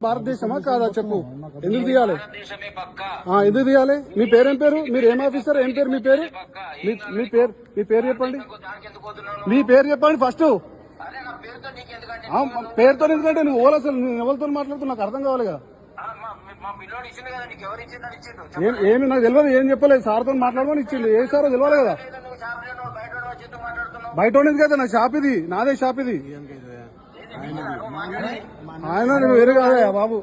భారతదేశమా కాదా చెప్పు? ఎందుకు తీయాలి? ఎందుకు తీయాలి? మీ పేరేం పేరు? మీరు ఏం ఆఫీసర్? ఏం పేరు మీ పేరు? మీ మీ పేరు మీ పేరు చెప్పండి. మీ పేరు చెప్పండి ఫస్ట్ పేరుతో ఎందుకంటే నువ్వు ఓలా అసలు నువ్వు ఎవరితో మాట్లాడుతూ నాకు అర్థం కావాలి కదా ఆ, మా మా పిల్లోడు ఇచ్చిండు కదా నీకు ఎవరు ఇచ్చిందని ఇచ్చిండు. ఏం ఏమి నాకు తెలియదు ఏం చెప్పలేదు. సార్తో మాట్లాడమని ఇచ్చిండు. ఏ సారో తెలియాలి కదా. బయట ఉండేది కదా నా షాప్ ఇది? నాదే షాప్ ఇది. ఆయన నేను వేరే కాదా బాబు.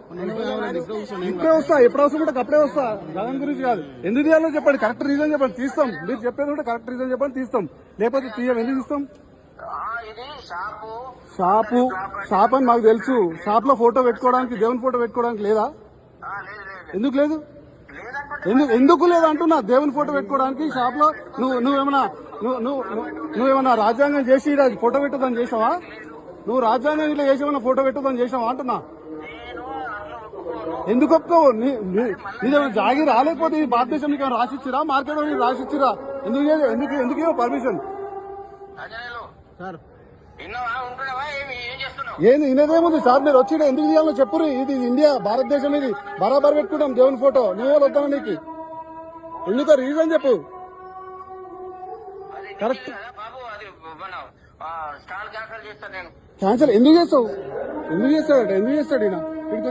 ఇప్పుడే వస్తా ఎప్పుడు అవసరం కూడా అప్పుడే వస్తా. గగన్ గురించి కాదు. ఎందుకు తీయాలో చెప్పండి. కరెక్ట్ రీజన్ చెప్పండి. తీస్తాం. మీరు చెప్పేది కూడా కరెక్ట్ రీజన్ చెప్పండి తీస్తాం. లేకపోతే తీయం. ఎందుకు తీస్తాం? ఆ, ఇది షాపు. షాపు. అని మాకు తెలుసు. షాప్లో ఫోటో పెట్టుకోవడానికి దేవుని ఫోటో పెట్టుకోవడానికి లేదా? ఆ, లేదు లేదు. ఎందుకు లేదు? లేదంటే ఎందుకు ఎందుకు లేదు అంటున్నా? దేవుని ఫోటో పెట్టుకోవడానికి షాప్లో నువ్వు నువ్వేమన్నా నువ్వు నువ్వు నువ్వు- నువ్వేమన్నా రాజ్యాంగం చేసి ఫోటో పెట్టదని చేసావా? నువ్వు రాజ్యాంగం ఇట్లా చేసేమన్నా ఫోటో పెట్టదని చేసావా అంటున్నా? ఎందుకు ఒప్పుకోవు? నీదేమైనా జాగి రాలేకపోతే ఈ భారతదేశం నీకు ఏమైనా రాసిచ్చిరా మార్కెట్ రాసిచ్చిరా ఎందుకు? ఎందుకు ఎందుకు పర్మిషన్? సార్. ఏంది ఇనేదేముంది సార్ మీరు వచ్చి ఎందుకు చేయాలో చెప్పురు ఇది ఇండియా భారతదేశం ఇది. బరాబర్ పెట్టుకుంటాం దేవుని ఫోటో. నువ్వు వద్దాను నీకు? ఎందుకో రీజన్ చెప్పు. కరెక్ట్. మన స్టాల్ క్యాన్సల్ చేస్తాను నేను. క్యాన్సల్ ఎందుకు చేస్తావు? ఎందుకు చేస్తాడట? ఎందుకు చేస్తాడు ఈయన